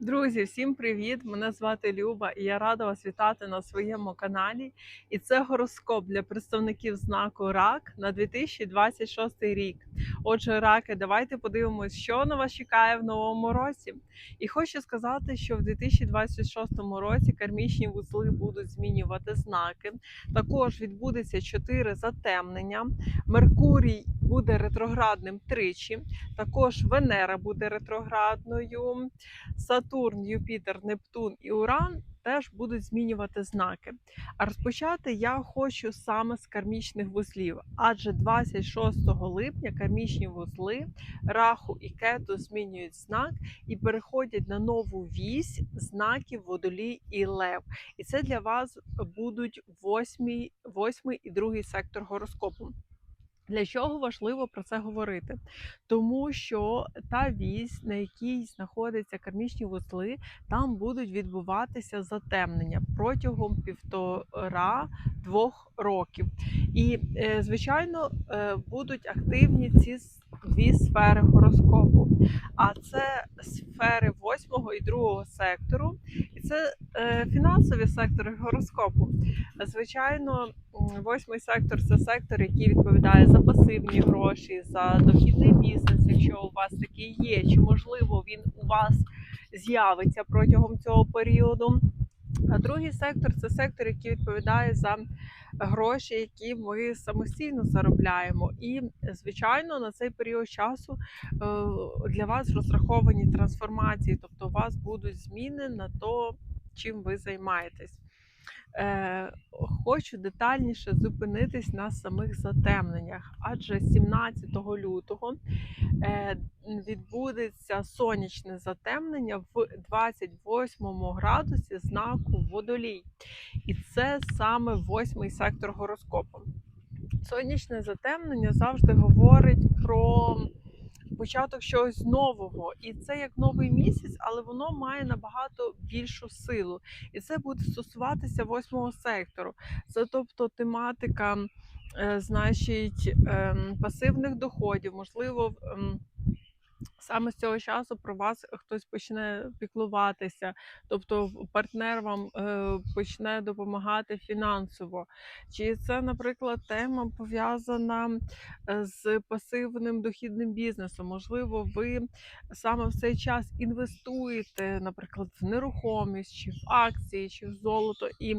Друзі, всім привіт! Мене звати Люба і я рада вас вітати на своєму каналі. І це гороскоп для представників знаку РАК на 2026 рік. Отже, раки, давайте подивимось, що на вас чекає в новому році. І хочу сказати, що в 2026 році кармічні вузли будуть змінювати знаки. Також відбудеться 4 затемнення. Меркурій буде ретроградним тричі. Також Венера буде ретроградною. Сатурн, Юпітер, Нептун і Уран теж будуть змінювати знаки. А розпочати я хочу саме з кармічних вузлів, адже 26 липня кармічні вузли Раху і Кету змінюють знак і переходять на нову вісь знаків Водолій і Лев. І це для вас будуть восьмий, восьмий і другий сектор гороскопу. Для чого важливо про це говорити? Тому що та вісь, на якій знаходяться кармічні вузли, там будуть відбуватися затемнення протягом півтора-двох років. І, е, звичайно, е, будуть активні ці дві сфери гороскопу. А це сфери восьмого і другого сектору, це е, фінансові сектори гороскопу. Звичайно, восьмий сектор це сектор, який відповідає за пасивні гроші, за дохідний бізнес, якщо у вас такий є, чи можливо він у вас з'явиться протягом цього періоду. А другий сектор це сектор, який відповідає за гроші, які ми самостійно заробляємо. І, звичайно, на цей період часу е, для вас розраховані трансформації, тобто у вас будуть зміни на то, чим ви займаєтесь. Е, Хочу детальніше зупинитись на самих затемненнях, адже 17 лютого е, відбудеться сонячне затемнення в 28 градусі знаку водолій. І це саме восьмий сектор гороскопу. Сонячне затемнення завжди говорить про початок чогось нового. І це як новий місяць, але воно має набагато більшу силу. І це буде стосуватися восьмого сектору. Це тобто тематика, е, значить, ем, пасивних доходів, можливо, Саме з цього часу про вас хтось почне піклуватися, тобто партнер вам е, почне допомагати фінансово. Чи це, наприклад, тема пов'язана е, з пасивним дохідним бізнесом? Можливо, ви саме в цей час інвестуєте, наприклад, в нерухомість, чи в акції, чи в золото, і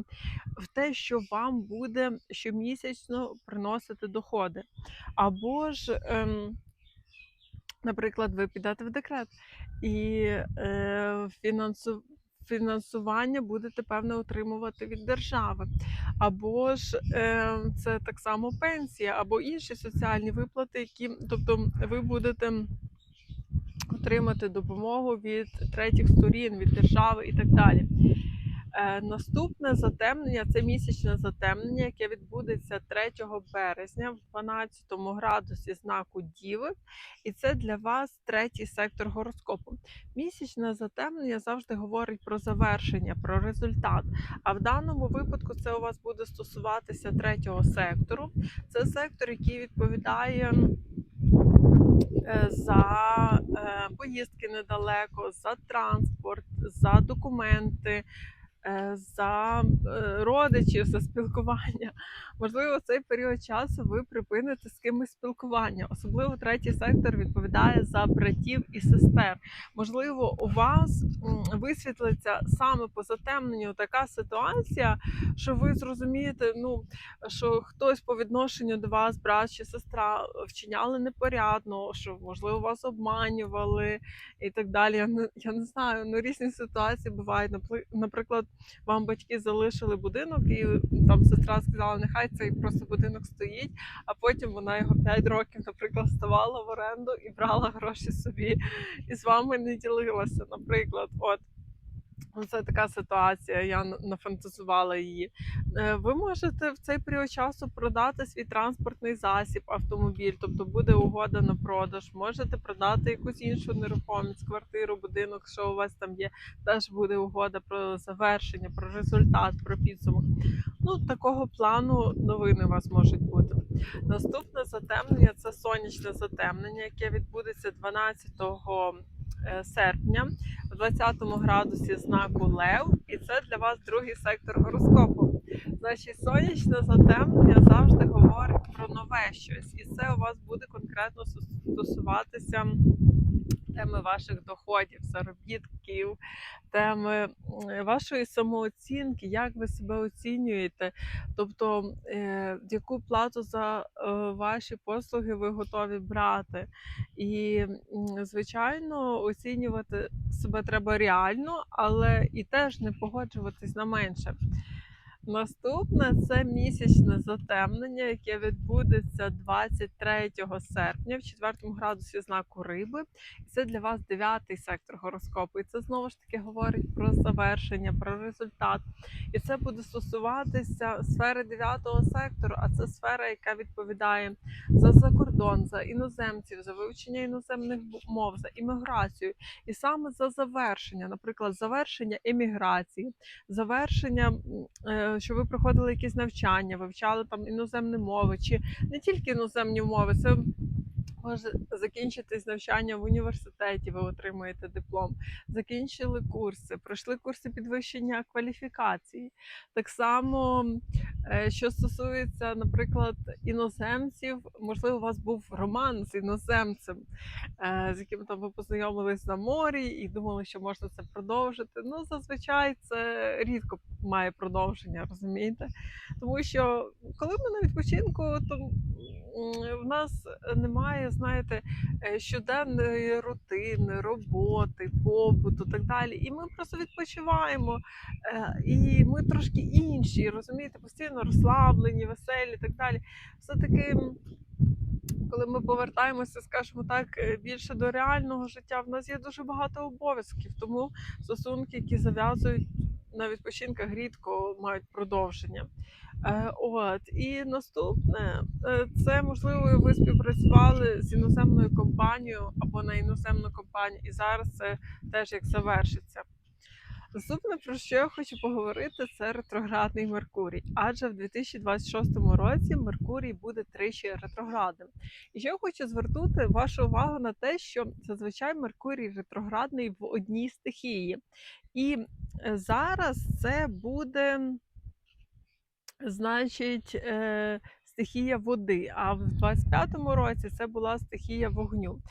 в те, що вам буде щомісячно приносити доходи. Або ж. Ем, Наприклад, ви підете в декрет і е, фінансу, фінансування будете певне отримувати від держави. Або ж е, це так само пенсія, або інші соціальні виплати, які, тобто, ви будете отримати допомогу від третіх сторін, від держави і так далі. Е, наступне затемнення це місячне затемнення, яке відбудеться 3 березня в 12 градусі знаку Діви, і це для вас третій сектор гороскопу. Місячне затемнення завжди говорить про завершення, про результат. А в даному випадку це у вас буде стосуватися третього сектору. Це сектор, який відповідає. е, За е, поїздки недалеко, за транспорт, за документи, за е, родичів, за спілкування. Можливо, в цей період часу ви припините з кимось спілкування. Особливо третій сектор відповідає за братів і сестер. Можливо, у вас висвітлиться саме по затемненню така ситуація, що ви зрозумієте, ну що хтось по відношенню до вас, брат чи сестра, вчиняли непорядно, що можливо вас обманювали і так далі. Я не, я не знаю, ну різні ситуації бувають. Наприклад, вам батьки залишили будинок, і там сестра сказала, нехай цей просто будинок стоїть, а потім вона його 5 років, наприклад, ставала в оренду і брала гроші собі, і з вами не ділилася. Наприклад, от. Це така ситуація, я нафантазувала її. Е, Ви можете в цей період часу продати свій транспортний засіб, автомобіль, тобто буде угода на продаж. Можете продати якусь іншу нерухомість, квартиру, будинок, що у вас там є. Теж буде угода про завершення, про результат, про підсумок. Ну, такого плану новини у вас можуть бути. Наступне затемнення це сонячне затемнення, яке відбудеться 12 е, серпня 20 градусі знаку Лев, і це для вас другий сектор гороскопу. Значить, сонячне затемнення завжди говорить про нове щось, і це у вас буде конкретно стосуватися теми ваших доходів, заробітків, теми вашої самооцінки, як ви себе оцінюєте, тобто е, яку плату за е, ваші послуги ви готові брати. І, звичайно, оцінювати себе треба реально, але і теж не погоджуватись на менше. Наступне це місячне затемнення, яке відбудеться 23 серпня в 4 градусі знаку риби. Це для вас дев'ятий сектор гороскопу. І це знову ж таки говорить про завершення, про результат. І це буде стосуватися сфери дев'ятого сектору, а це сфера, яка відповідає за закордон, за іноземців, за вивчення іноземних мов, за імміграцію. І саме за завершення, наприклад, завершення еміграції, завершення. Е, що ви проходили якісь навчання, вивчали там іноземні мови, чи не тільки іноземні мови, це може закінчитись навчання в університеті, ви отримуєте диплом, закінчили курси, пройшли курси підвищення кваліфікації. Так само, е, що стосується, наприклад, іноземців, можливо, у вас був роман з іноземцем, е, з яким там ви познайомились на морі і думали, що можна це продовжити. Ну, зазвичай це рідко має продовження, розумієте? Тому що коли ми на відпочинку, то в нас немає, знаєте, е, щоденної рутини, роботи, побуту, так далі. І ми просто відпочиваємо. е, І ми трошки інші, розумієте, постійно розслаблені, веселі, так далі. Все-таки, коли ми повертаємося, скажімо так, е, більше до реального життя, в нас є дуже багато обов'язків, тому стосунки, які зав'язують на відпочинках, рідко мають продовження. Е, От і наступне е, це можливо ви співпрацювали з іноземною компанією або на іноземну компанію, і зараз це теж як завершиться. Наступне, про що я хочу поговорити, це ретроградний Меркурій. Адже в 2026 році Меркурій буде тричі ретроградним. І ще хочу звернути вашу увагу на те, що зазвичай Меркурій ретроградний в одній стихії. І е, зараз це буде значить, е, стихія води. А в 25-му році це була стихія вогню.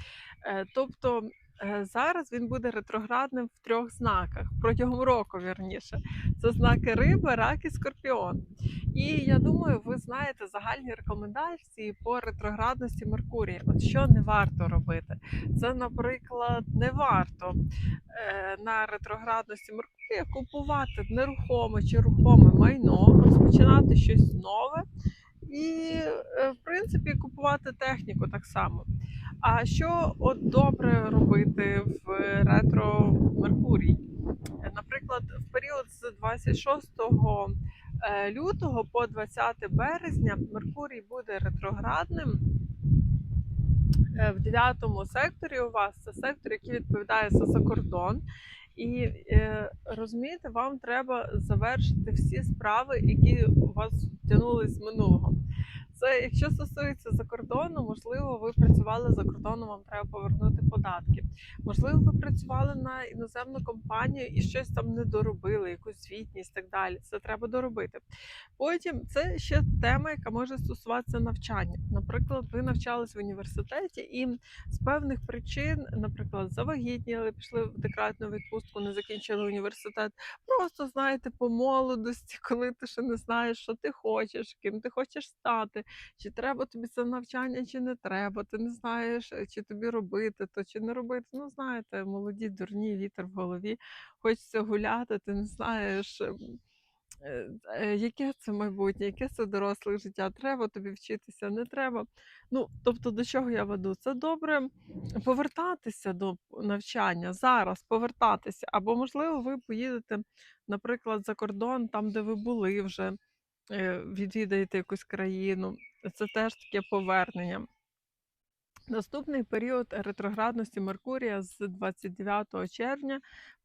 Е, тобто зараз він буде ретроградним в трьох знаках протягом року, вірніше. Це знаки риби, рак і скорпіон. І я думаю, ви знаєте загальні рекомендації по ретроградності Меркурія. От що не варто робити? Це, наприклад, не варто е, на ретроградності Меркурія купувати нерухоме чи рухоме майно, розпочинати щось нове і, е, в принципі, купувати техніку так само. А що от добре робити в ретро Меркурій? Наприклад, в період з 26 е, лютого по 20 березня Меркурій буде ретроградним е, в 9 секторі. У вас це сектор, який відповідає за закордон. І е, розумієте, вам треба завершити всі справи, які у вас тягнулись з минулого. Це якщо стосується закордону, можливо, ви працювали за кордоном, вам треба повернути податки. Можливо, ви працювали на іноземну компанію і щось там не доробили, якусь звітність так далі. Це треба доробити. Потім це ще тема, яка може стосуватися навчання. Наприклад, ви навчались в університеті і з певних причин, наприклад, завагітніли, пішли в декретну відпустку, не закінчили університет. Просто знаєте, по молодості, коли ти ще не знаєш, що ти хочеш, ким ти хочеш стати, чи треба тобі це навчання, чи не треба. Ти не знаєш, е, чи тобі робити то, чи не робити. Ну, знаєте, молоді, дурні, вітер в голові. Хочеться гуляти, ти не знаєш. ем, е, е, Яке це майбутнє, яке це доросле життя? Треба тобі вчитися, не треба. Ну, тобто, до чого я веду? Це добре повертатися до навчання зараз, повертатися. Або, можливо, ви поїдете, наприклад, за кордон, там, де ви були вже, відвідаєте якусь країну. Це теж таке повернення. Наступний період ретроградності Меркурія з 29 червня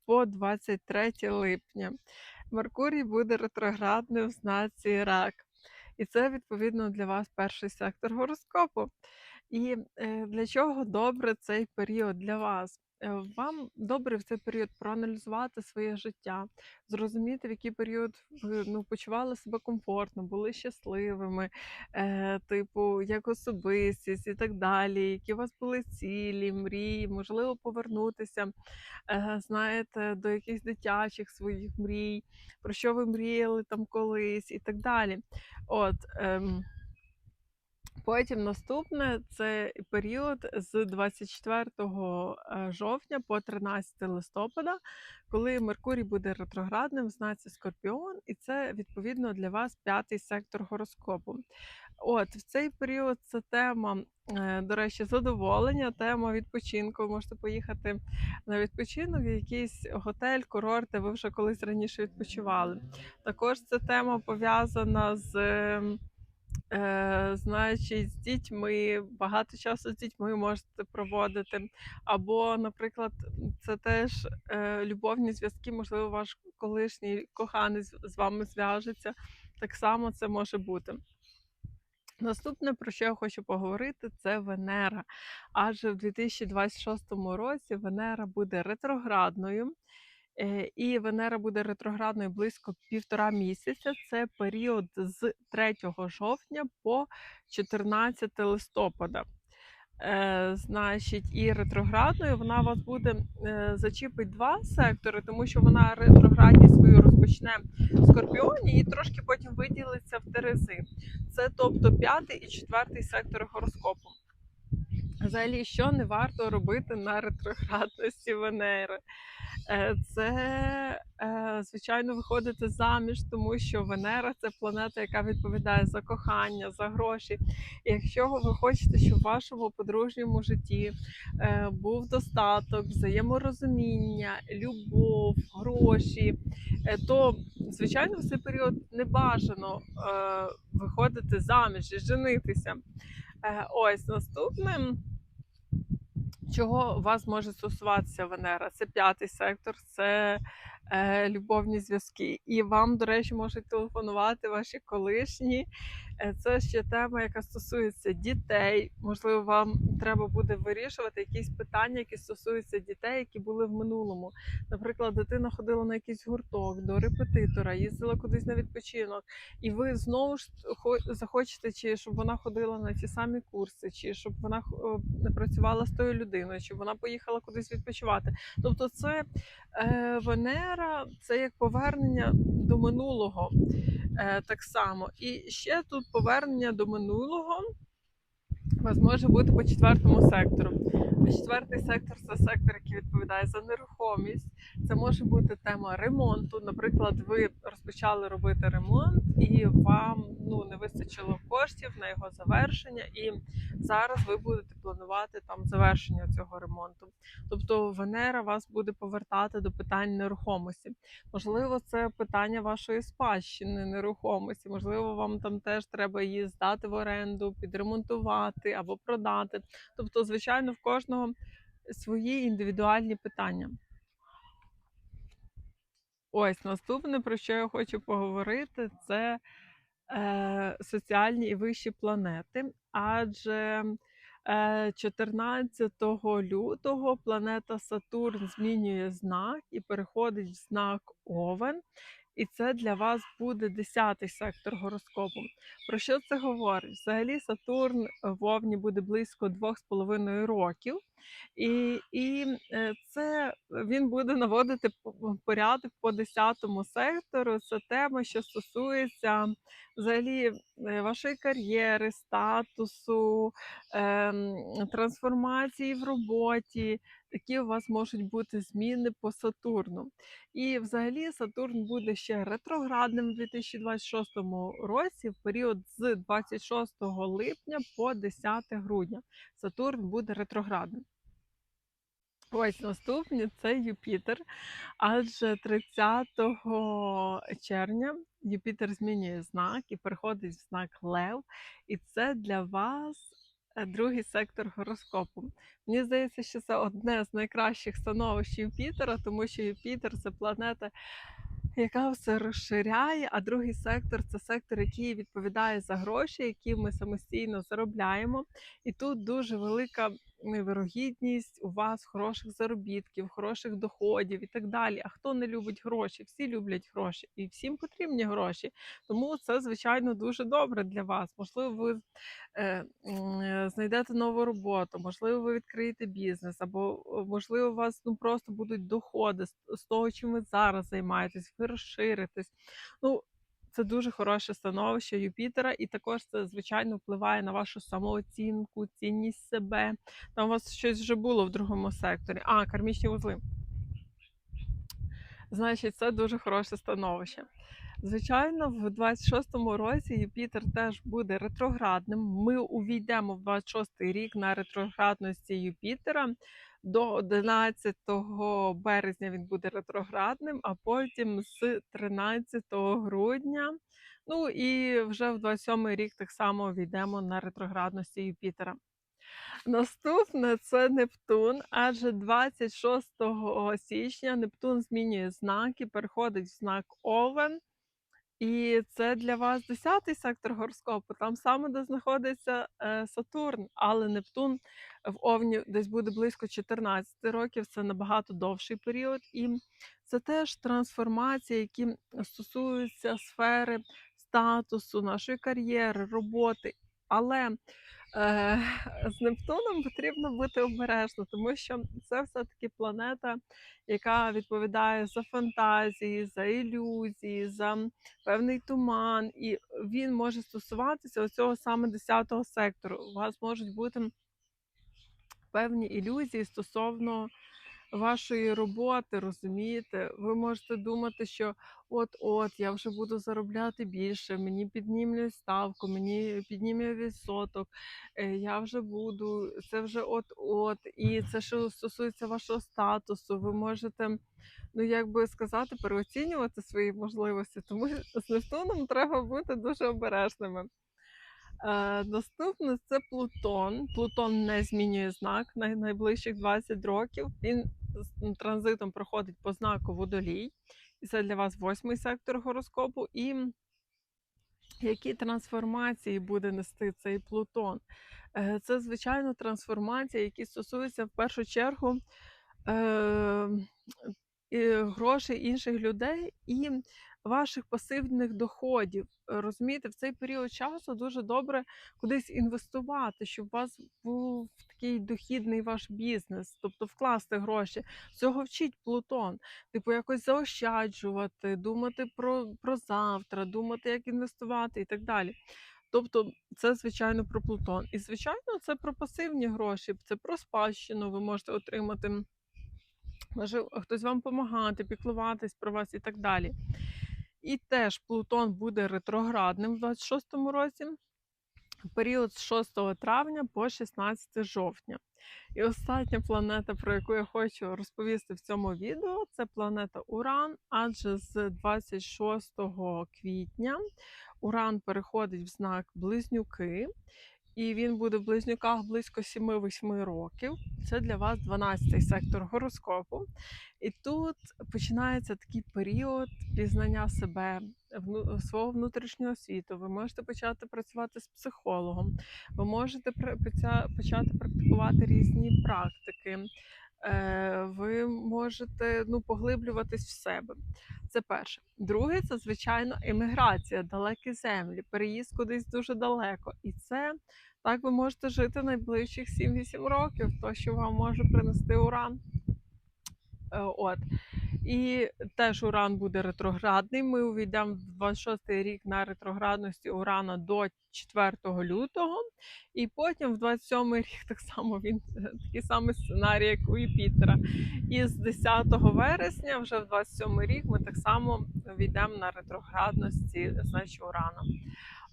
по 23 липня. Меркурій буде ретроградним в знаці рак. І це відповідно для вас перший сектор гороскопу. І е, для чого добре цей період для вас? Е, вам добре в цей період проаналізувати своє життя, зрозуміти, в який період ви ну, почували себе комфортно, були щасливими, е, типу, як особистість і так далі, які у вас були цілі, мрії, можливо, повернутися, е, знаєте, до якихось дитячих своїх мрій, про що ви мріяли там колись і так далі. От, ем, Потім наступне це період з 24 е, жовтня по 13 листопада, коли Меркурій буде ретроградним знаці Скорпіон, і це відповідно для вас п'ятий сектор гороскопу. От в цей період це тема, е, до речі, задоволення, тема відпочинку. Можете поїхати на відпочинок, в якийсь готель, курорт, де ви вже колись раніше відпочивали. Також це тема пов'язана з. Е, значить, з дітьми, багато часу з дітьми можете проводити. Або, наприклад, це теж е, любовні зв'язки, можливо, ваш колишній коханець з вами зв'яжеться. Так само це може бути. Наступне, про що я хочу поговорити, це Венера. Адже в 2026 році Венера буде ретроградною. Е, І Венера буде ретроградною близько півтора місяця. Це період з 3 жовтня по 14 листопада. Е, значить, і ретроградною вона вас буде е, зачіпить два сектори, тому що вона ретроградність свою розпочне в Скорпіоні і трошки потім виділиться в Терези. Це тобто п'ятий і четвертий сектори гороскопу. Взагалі, що не варто робити на ретроградності Венери? Е, Це, е, звичайно, виходити заміж, тому що Венера це планета, яка відповідає за кохання, за гроші. І якщо ви хочете, щоб в вашому подружньому житті е, був достаток, взаєморозуміння, любов, гроші, то звичайно в цей період не бажано виходити заміж і женитися. Ось наступним. Чого вас може стосуватися Венера? Це п'ятий сектор, це любовні зв'язки. І вам, до речі, можуть телефонувати ваші колишні. Е, Це ще тема, яка стосується дітей. Можливо, вам треба буде вирішувати якісь питання, які стосуються дітей, які були в минулому. Наприклад, дитина ходила на якийсь гурток до репетитора, їздила кудись на відпочинок, і ви знову ж хо- захочете, чи щоб вона ходила на ті самі курси, чи щоб вона е, працювала з тою людиною, чи вона поїхала кудись відпочивати. Тобто, це е, Венера, це як повернення до минулого. Е, так само. І ще тут повернення до минулого у вас може бути по четвертому сектору. Четвертий сектор це сектор, який відповідає за нерухомість. Це може бути тема ремонту. Наприклад, ви розпочали робити ремонт, і вам ну не вистачило коштів на його завершення, і зараз ви будете планувати там завершення цього ремонту. Тобто Венера вас буде повертати до питань нерухомості. Можливо, це питання вашої спадщини нерухомості. Можливо, вам там теж треба її здати в оренду, підремонтувати або продати. Тобто, звичайно, в кожного свої індивідуальні питання. Ось наступне, про що я хочу поговорити, це е, соціальні і вищі планети. Адже е, 14 лютого планета Сатурн змінює знак і переходить в знак Овен. І це для вас буде 10-й сектор гороскопу. Про що це говорить? Взагалі Сатурн в Овні буде близько 2,5 років, і, і е, це він буде наводити порядок по 10-му сектору. Це тема, що стосується взагалі е, вашої кар'єри, статусу, ем, трансформації в роботі. Такі у вас можуть бути зміни по Сатурну. І взагалі Сатурн буде ще ретроградним у 2026 році, в період з 26 липня по 10 грудня. Сатурн буде ретроградним. Ось наступні це Юпітер. Адже 30 червня Юпітер змінює знак і переходить в знак Лев. І це для вас другий сектор гороскопу. Мені здається, що це одне з найкращих становищ Юпітера, тому що Юпітер це планета, яка все розширяє, а другий сектор це сектор, який відповідає за гроші, які ми самостійно заробляємо. І тут дуже велика вирогідність у вас хороших заробітків, хороших доходів і так далі. А хто не любить гроші? Всі люблять гроші, і всім потрібні гроші. Тому це, звичайно, дуже добре для вас. Можливо, ви е, е, знайдете нову роботу, можливо, ви відкриєте бізнес, або можливо, у вас ну просто будуть доходи з, з того, чим ви зараз займаєтесь, ви розширитесь. Ну, це дуже хороше становище Юпітера, і також це звичайно впливає на вашу самооцінку, цінність себе. Там у вас щось вже було в другому секторі. А, кармічні вузли. Значить, це дуже хороше становище. Звичайно, в 26-му році Юпітер теж буде ретроградним. Ми увійдемо в 26-й рік на ретроградності Юпітера. До 11 березня він буде ретроградним, а потім з 13 грудня. Ну і вже в 27-й рік так само війдемо на ретроградності Юпітера. Наступне це Нептун, адже 26 січня Нептун змінює знаки, переходить в знак Овен. І це для вас 10-й сектор гороскопу, там саме де знаходиться е, Сатурн, але Нептун в Овні десь буде близько 14 років, це набагато довший період. І це теж трансформації, які стосуються сфери статусу, нашої кар'єри, роботи. Але е, з Нептуном потрібно бути обережно, тому що це все-таки планета, яка відповідає за фантазії, за ілюзії, за певний туман, і він може стосуватися оцього саме 10-го сектору. У вас можуть бути певні ілюзії стосовно вашої роботи, розумієте? Ви можете думати, що от-от, я вже буду заробляти більше, мені піднімлять ставку, мені підніме відсоток, е, я вже буду, це вже от-от. І це що стосується вашого статусу, ви можете. Ну, як би сказати, переоцінювати свої можливості, тому з Нептуном треба бути дуже обережними. Е, наступне це Плутон. Плутон не змінює знак на найближчих 20 років. Він з транзитом проходить по знаку водолій. І це для вас восьмий сектор гороскопу. І які трансформації буде нести цей Плутон? Е, Це, звичайно, трансформації, які стосуються в першу чергу е, грошей інших людей і ваших пасивних доходів. Розумієте, в цей період часу дуже добре кудись інвестувати, щоб у вас був такий дохідний ваш бізнес, тобто вкласти гроші. Цього вчить Плутон. Типу, якось заощаджувати, думати про, про завтра, думати, як інвестувати і так далі. Тобто, це звичайно про Плутон. І звичайно, це про пасивні гроші, це про спадщину. Ви можете отримати. Може, хтось вам допомагати, піклуватись про вас і так далі. І теж Плутон буде ретроградним в 26-му році, період з 6 травня по 16 жовтня. І остання планета, про яку я хочу розповісти в цьому відео, це планета Уран, адже з 26 квітня Уран переходить в знак Близнюки. І він буде в близнюках близько 7-8 років. Це для вас 12-й сектор гороскопу. І тут починається такий період пізнання себе, свого внутрішнього світу. Ви можете почати працювати з психологом, ви можете почати практикувати різні практики. Е, Ви можете ну, поглиблюватись в себе. Це перше. Друге, це звичайно еміграція, далекі землі, переїзд кудись дуже далеко. І це так ви можете жити найближчих 7-8 років, то що вам може принести уран. Е, От. І теж уран буде ретроградний. Ми увійдемо в 26-й рік на ретроградності урана до 4 лютого. І потім в 27-й рік так само він такий самий сценарій, як у Юпітера. І з 10 вересня, вже в 27-й рік, ми так само війдемо на ретроградності, значить, урана.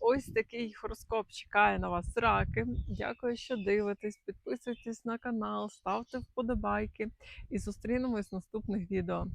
Ось такий хороскоп чекає на вас раки. Дякую, що дивитесь. Підписуйтесь на канал, ставте вподобайки і зустрінемось в наступних відео.